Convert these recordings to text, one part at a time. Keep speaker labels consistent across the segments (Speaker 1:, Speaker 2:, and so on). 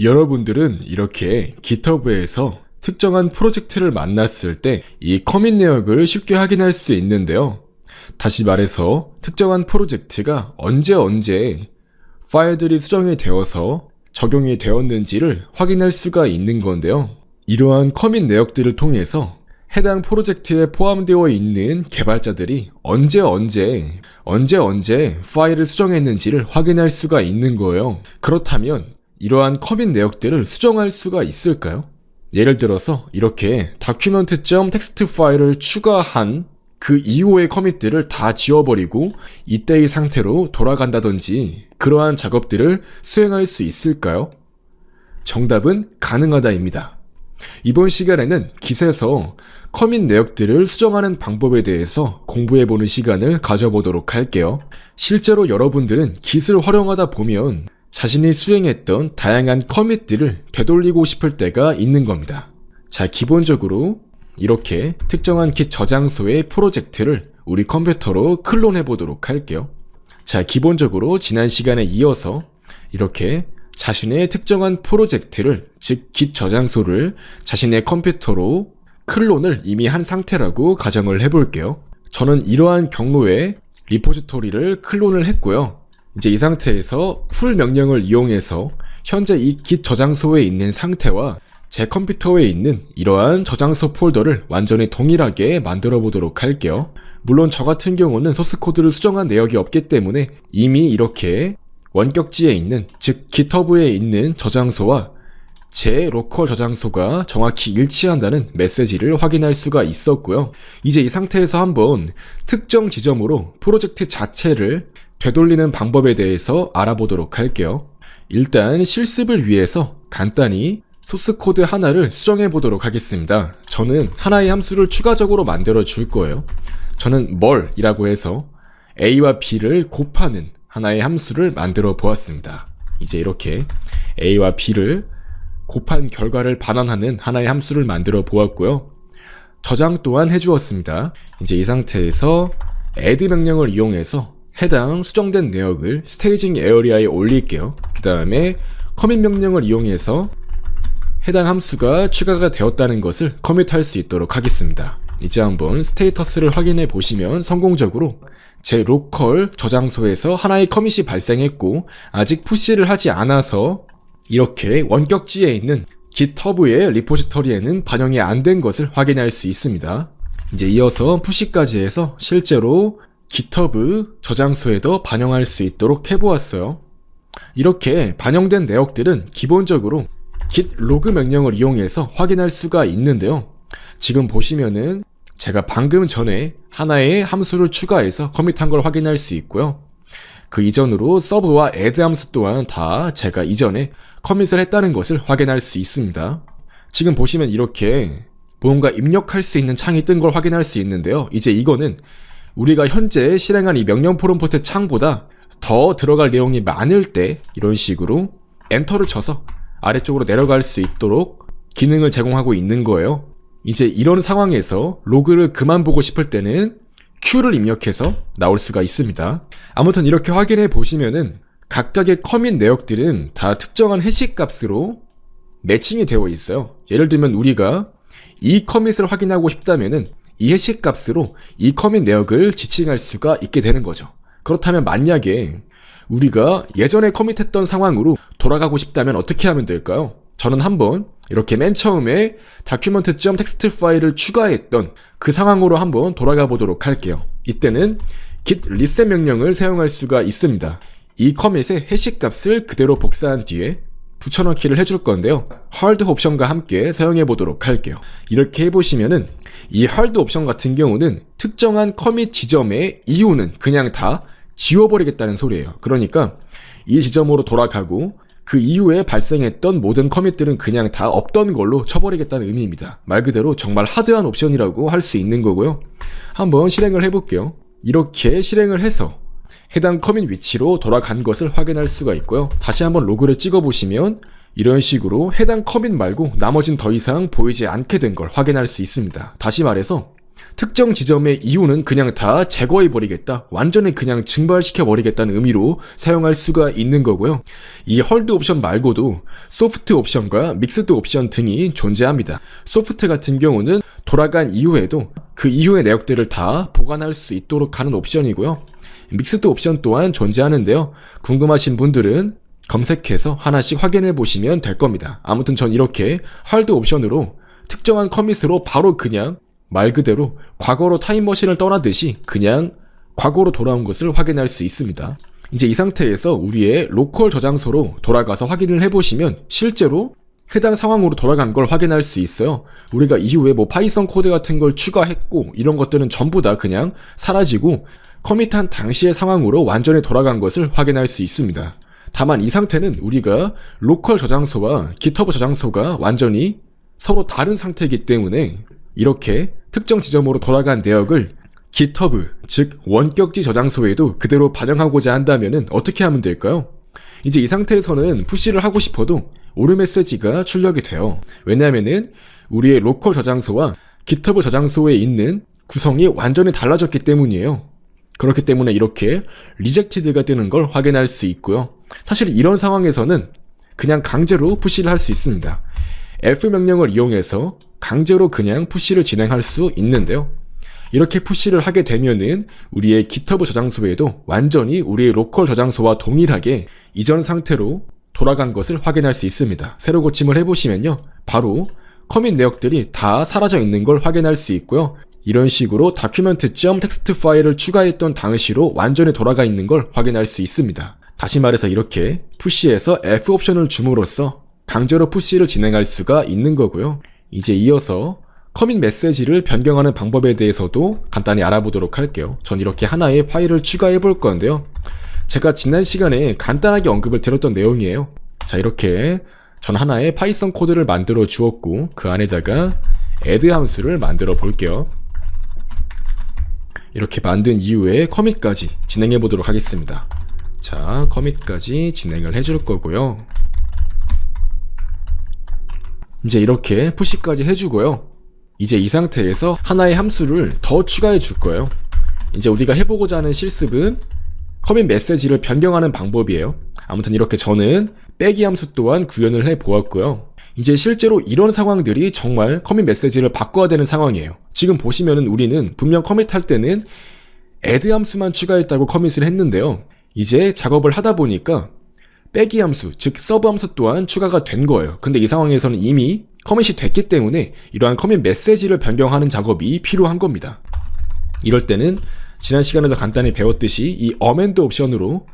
Speaker 1: 여러분들은 이렇게 GitHub에서 특정한 프로젝트를 만났을 때 이 커밋 내역을 쉽게 확인할 수 있는데요. 다시 말해서 특정한 프로젝트가 언제 언제 파일들이 수정이 되어서 적용이 되었는지를 확인할 수가 있는 건데요. 이러한 커밋 내역들을 통해서 해당 프로젝트에 포함되어 있는 개발자들이 언제 언제 언제 언제 파일을 수정했는지를 확인할 수가 있는 거예요. 그렇다면 이러한 커밋 내역들을 수정할 수가 있을까요? 예를 들어서 이렇게 document.txt 파일을 추가한 그 이후의 커밋들을 다 지워버리고 이때의 상태로 돌아간다든지 그러한 작업들을 수행할 수 있을까요? 정답은 가능하다입니다. 이번 시간에는 깃에서 커밋 내역들을 수정하는 방법에 대해서 공부해보는 시간을 가져보도록 할게요. 실제로 여러분들은 깃을 활용하다 보면 자신이 수행했던 다양한 커밋들을 되돌리고 싶을 때가 있는 겁니다. 자, 기본적으로 이렇게 특정한 깃 저장소의 프로젝트를 우리 컴퓨터로 클론해 보도록 할게요. 자, 기본적으로 지난 시간에 이어서 이렇게 자신의 특정한 프로젝트를, 즉, 깃 저장소를 자신의 컴퓨터로 클론을 이미 한 상태라고 가정을 해볼게요. 저는 이러한 경로에 리포지토리를 클론을 했고요. 이제 이 상태에서 풀 명령을 이용해서 현재 이깃 저장소에 있는 상태와 제 컴퓨터에 있는 이러한 저장소 폴더를 완전히 동일하게 만들어 보도록 할게요. 물론 저 같은 경우는 소스 코드를 수정한 내역이 없기 때문에 이미 이렇게 원격지에 있는 즉 GitHub에 있는 저장소와 제 로컬 저장소가 정확히 일치한다는 메시지를 확인할 수가 있었고요. 이제 이 상태에서 한번 특정 지점으로 프로젝트 자체를 되돌리는 방법에 대해서 알아보도록 할게요. 일단 실습을 위해서 간단히 소스 코드 하나를 수정해 보도록 하겠습니다. 저는 하나의 함수를 추가적으로 만들어 줄 거예요. 저는 뭘이라고 해서 a와 b를 곱하는 하나의 함수를 만들어 보았습니다. 이제 이렇게 a와 b를 곱한 결과를 반환하는 하나의 함수를 만들어 보았고요. 저장 또한 해주었습니다. 이제 이 상태에서 add 명령을 이용해서 해당 수정된 내역을 스테이징 에어리아에 올릴게요. 그 다음에 커밋 명령을 이용해서 해당 함수가 추가가 되었다는 것을 커밋할 수 있도록 하겠습니다. 이제 한번 스테이터스를 확인해 보시면 성공적으로 제 로컬 저장소에서 하나의 커밋이 발생했고 아직 푸시를 하지 않아서 이렇게 원격지에 있는 GitHub의 리포지터리에는 반영이 안 된 것을 확인할 수 있습니다. 이제 이어서 푸시까지 해서 실제로 GitHub 저장소에도 반영할 수 있도록 해보았어요. 이렇게 반영된 내역들은 기본적으로 git 로그 명령을 이용해서 확인할 수가 있는데요. 지금 보시면은 제가 방금 전에 하나의 함수를 추가해서 커밋한 걸 확인할 수 있고요. 그 이전으로 서브와 add 함수 또한 다 제가 이전에 커밋을 했다는 것을 확인할 수 있습니다. 지금 보시면 이렇게 뭔가 입력할 수 있는 창이 뜬 걸 확인할 수 있는데요. 이제 이거는 우리가 현재 실행한 이 명령 프롬프트 창보다 더 들어갈 내용이 많을 때 이런 식으로 엔터를 쳐서 아래쪽으로 내려갈 수 있도록 기능을 제공하고 있는 거예요. 이제 이런 상황에서 로그를 그만 보고 싶을 때는 Q를 입력해서 나올 수가 있습니다. 아무튼 이렇게 확인해 보시면은 각각의 커밋 내역들은 다 특정한 해시 값으로 매칭이 되어 있어요. 예를 들면 우리가 이 커밋을 확인하고 싶다면은 이 해시 값으로 이 커밋 내역을 지칭할 수가 있게 되는 거죠. 그렇다면 만약에 우리가 예전에 커밋했던 상황으로 돌아가고 싶다면 어떻게 하면 될까요? 저는 한번 이렇게 맨 처음에 document.txt 파일을 추가했던 그 상황으로 한번 돌아가 보도록 할게요. 이때는 git reset 명령을 사용할 수가 있습니다. 이 커밋의 해시 값을 그대로 복사한 뒤에 붙여넣기를 해줄 건데요. hard 옵션과 함께 사용해 보도록 할게요. 이렇게 해보시면은 이 hard 옵션 같은 경우는 특정한 커밋 지점의 이유는 그냥 다 지워버리겠다는 소리예요. 그러니까 이 지점으로 돌아가고 그 이후에 발생했던 모든 커밋들은 그냥 다 없던 걸로 쳐버리겠다는 의미입니다. 말 그대로 정말 하드한 옵션이라고 할 수 있는 거고요. 한번 실행을 해볼게요. 이렇게 실행을 해서 해당 커밋 위치로 돌아간 것을 확인할 수가 있고요. 다시 한번 로그를 찍어보시면 이런 식으로 해당 커밋 말고 나머진 더 이상 보이지 않게 된 걸 확인할 수 있습니다. 다시 말해서 특정 지점의 이유는 그냥 다 제거해버리겠다. 완전히 그냥 증발시켜버리겠다는 의미로 사용할 수가 있는 거고요. 이 헐드 옵션 말고도 소프트 옵션과 믹스드 옵션 등이 존재합니다. 소프트 같은 경우는 돌아간 이후에도 그 이후의 내역들을 다 보관할 수 있도록 하는 옵션이고요. 믹스드 옵션 또한 존재하는데요. 궁금하신 분들은 검색해서 하나씩 확인해 보시면 될 겁니다. 아무튼 전 이렇게 헐드 옵션으로 특정한 커밋으로 바로 그냥 말 그대로 과거로 타임머신을 떠나듯이 그냥 과거로 돌아온 것을 확인할 수 있습니다. 이제 이 상태에서 우리의 로컬 저장소로 돌아가서 확인을 해보시면 실제로 해당 상황으로 돌아간 걸 확인할 수 있어요. 우리가 이후에 뭐 파이썬 코드 같은 걸 추가했고 이런 것들은 전부 다 그냥 사라지고 커밋한 당시의 상황으로 완전히 돌아간 것을 확인할 수 있습니다. 다만 이 상태는 우리가 로컬 저장소와 GitHub 저장소가 완전히 서로 다른 상태이기 때문에 이렇게 특정 지점으로 돌아간 내역을 GitHub, 즉 원격지 저장소에도 그대로 반영하고자 한다면 어떻게 하면 될까요? 이제 이 상태에서는 푸시를 하고 싶어도 오류 메시지가 출력이 돼요. 왜냐하면은 우리의 로컬 저장소와 GitHub 저장소에 있는 구성이 완전히 달라졌기 때문이에요. 그렇기 때문에 이렇게 리젝티드가 뜨는 걸 확인할 수 있고요. 사실 이런 상황에서는 그냥 강제로 푸시를 할 수 있습니다. F 명령을 이용해서 강제로 그냥 푸시를 진행할 수 있는데요. 이렇게 푸시를 하게 되면은 우리의 GitHub 저장소에도 완전히 우리의 로컬 저장소와 동일하게 이전 상태로 돌아간 것을 확인할 수 있습니다. 새로 고침을 해보시면요. 바로 커밋 내역들이 다 사라져 있는 걸 확인할 수 있고요. 이런 식으로 document.txt 파일을 추가했던 당시로 완전히 돌아가 있는 걸 확인할 수 있습니다. 다시 말해서 이렇게 푸시에서 F 옵션을 줌으로써 강제로 푸시를 진행할 수가 있는 거고요. 이제 이어서 커밋 메시지를 변경하는 방법에 대해서도 간단히 알아보도록 할게요. 전 이렇게 하나의 파일을 추가해 볼 건데요. 제가 지난 시간에 간단하게 언급을 드렸던 내용이에요. 자, 이렇게 전 하나의 파이썬 코드를 만들어 주었고 그 안에다가 add 함수를 만들어 볼게요. 이렇게 만든 이후에 커밋까지 진행해 보도록 하겠습니다. 자, 커밋까지 진행을 해줄 거고요. 이제 이렇게 푸시까지 해주고요. 이제 이 상태에서 하나의 함수를 더 추가해 줄 거예요. 이제 우리가 해보고자 하는 실습은 커밋 메시지를 변경하는 방법이에요. 아무튼 이렇게 저는 빼기 함수 또한 구현을 해 보았고요. 이제 실제로 이런 상황들이 정말 커밋 메시지를 바꿔야 되는 상황이에요. 지금 보시면은 우리는 분명 커밋할 때는 add 함수만 추가했다고 커밋을 했는데요. 이제 작업을 하다 보니까 빼기 함수, 즉 서브 함수 또한 추가가 된 거예요. 근데 이 상황에서는 이미 커밋이 됐기 때문에 이러한 커밋 메시지를 변경하는 작업이 필요한 겁니다. 이럴 때는 지난 시간에도 간단히 배웠듯이 이 어멘드 옵션으로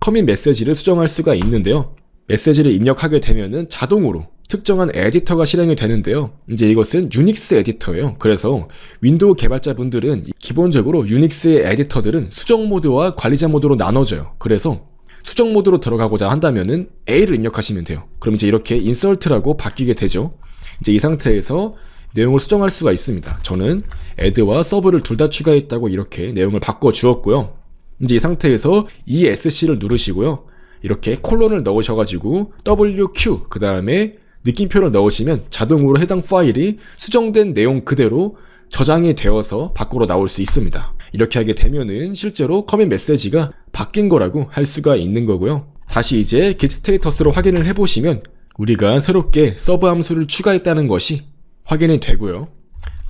Speaker 1: 커밋 메시지를 수정할 수가 있는데요. 메시지를 입력하게 되면은 자동으로 특정한 에디터가 실행이 되는데요. 이제 이것은 유닉스 에디터예요. 그래서 윈도우 개발자분들은 기본적으로 유닉스의 에디터들은 수정 모드와 관리자 모드로 나눠져요. 그래서 수정 모드로 들어가고자 한다면은 A를 입력하시면 돼요. 그럼 이제 이렇게 인설트라고 바뀌게 되죠. 이제 이 상태에서 내용을 수정할 수가 있습니다. 저는 add와 서브를 둘 다 추가했다고 이렇게 내용을 바꿔 주었고요. 이제 이 상태에서 ESC를 누르시고요. 이렇게 콜론을 넣으셔가지고 WQ 그 다음에 느낌표를 넣으시면 자동으로 해당 파일이 수정된 내용 그대로 저장이 되어서 밖으로 나올 수 있습니다. 이렇게 하게 되면은 실제로 커밋 메시지가 바뀐 거라고 할 수가 있는 거고요. 다시 이제 git 스테이터스로 확인을 해보시면 우리가 새롭게 서브 함수를 추가했다는 것이 확인이 되고요.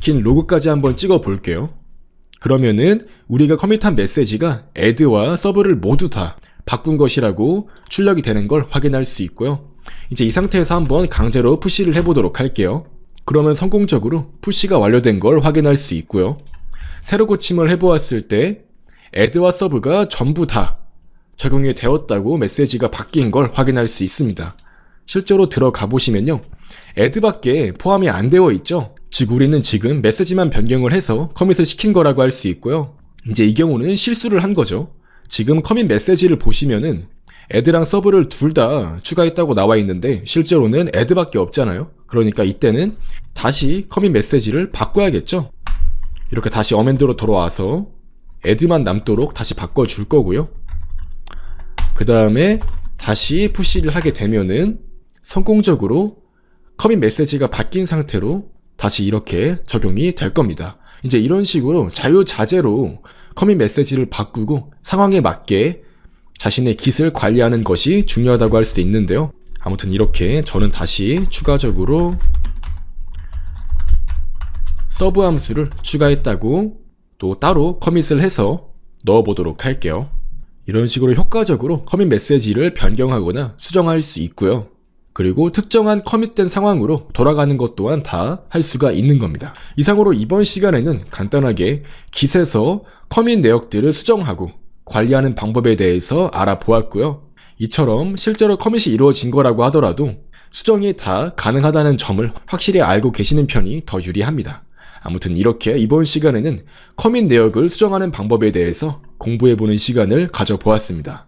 Speaker 1: 긴 로그까지 한번 찍어 볼게요. 그러면은 우리가 커밋한 메시지가 add와 서브를 모두 다 바꾼 것이라고 출력이 되는 걸 확인할 수 있고요. 이제 이 상태에서 한번 강제로 푸시를 해보도록 할게요. 그러면 성공적으로 푸시가 완료된 걸 확인할 수 있고요. 새로 고침을 해보았을 때 add와 서브가 전부 다 적용이 되었다고 메시지가 바뀐 걸 확인할 수 있습니다. 실제로 들어가 보시면요. add밖에 포함이 안 되어 있죠. 즉 우리는 지금 메시지만 변경을 해서 커밋을 시킨 거라고 할 수 있고요. 이제 이 경우는 실수를 한 거죠. 지금 커밋 메시지를 보시면은 add랑 서브를 둘 다 추가했다고 나와 있는데 실제로는 add밖에 없잖아요. 그러니까 이때는 다시 커밋 메시지를 바꿔야겠죠. 이렇게 다시 어멘드로 돌아와서 add만 남도록 다시 바꿔줄 거고요. 그 다음에 다시 푸시를 하게 되면은 성공적으로 커밋 메시지가 바뀐 상태로 다시 이렇게 적용이 될 겁니다. 이제 이런 식으로 자유자재로 커밋 메시지를 바꾸고 상황에 맞게 자신의 깃을 관리하는 것이 중요하다고 할 수 있는데요. 아무튼 이렇게 저는 다시 추가적으로 서브 함수를 추가했다고 또 따로 커밋을 해서 넣어보도록 할게요. 이런 식으로 효과적으로 커밋 메시지를 변경하거나 수정할 수 있고요. 그리고 특정한 커밋된 상황으로 돌아가는 것 또한 다 할 수가 있는 겁니다. 이상으로 이번 시간에는 간단하게 깃에서 커밋 내역들을 수정하고 관리하는 방법에 대해서 알아보았고요. 이처럼 실제로 커밋이 이루어진 거라고 하더라도 수정이 다 가능하다는 점을 확실히 알고 계시는 편이 더 유리합니다. 아무튼 이렇게 이번 시간에는 커밋 내역을 수정하는 방법에 대해서 공부해보는 시간을 가져보았습니다.